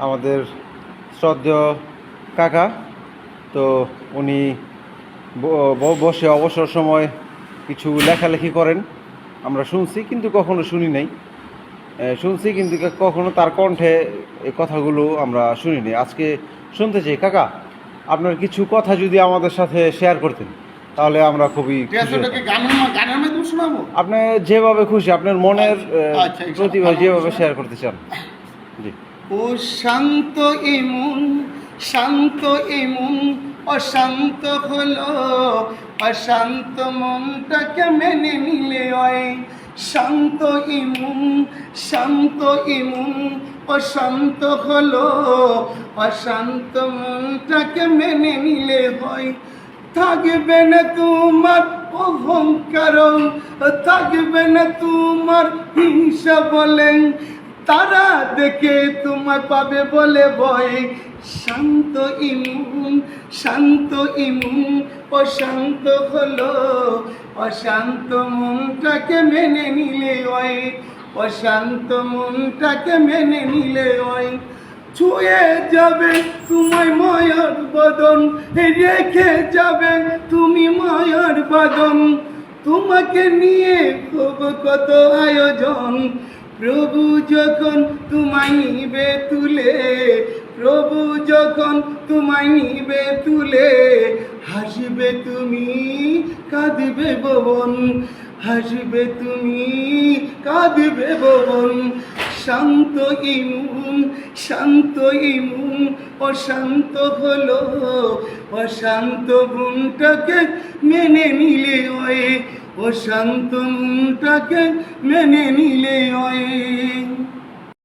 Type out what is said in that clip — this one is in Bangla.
আমাদের শ্রদ্ধেয় কাকা। তো উনি বসে অবসর সময় কিছু লেখালেখি করেন। আমরা শুনছি কিন্তু কখনো শুনি নাই। শুনছি কিন্তু কখনো তার কণ্ঠে এই কথাগুলো আমরা শুনিনি। আজকে শুনতে চাই। কাকা আপনার কিছু কথা যদি আমাদের সাথে শেয়ার করতেন তাহলে আমরা খুবই আপনি যেভাবে খুশি আপনার মনের আচ্ছা, ইনশাআল্লাহ। প্রতিভা যেভাবে শেয়ার করতে চান। জি। ও শান্ত ইমন শান্ত ইমন, অশান্ত হলো। অশান্ত মনটাকে মেনে নিলে হয়। শান্ত ইমন শান্ত ইমন, অশান্ত হলো। অশান্ত মনটাকে মেনে নিলে হয়। থাকবে না তোমার অহংকার, থাকবে না তোমার হিংসা বলেন। তারা দেখে তোমার পাবে বলে ভয়। শান্ত ইমুন শান্ত ইমুন, অশান্ত হলো। অশান্ত মনটাকে মেনে নিলে ওই। অশান্ত মনটাকে মেনে নিলে হয় ছুঁয়ে যাবে তোমায় মায়ার বদন, রেখে যাবে তুমি মায়ার বদন। তোমাকে নিয়ে খুব কত আয়োজন প্রভু যখন তোমায় নিবে তুলে, প্রভু যখন তোমায় নিবে তুলে, হাসবে তুমি, কাঁদবে ভবন, হাসবে তুমি, কাঁদবে ভবন। শান্ত ইমুন শান্ত ইমুন অশান্ত হলো, অশান্ত গুণটাকে মেনে নিলে হয় শান্ত মনটাকে মেনে নিলে হয়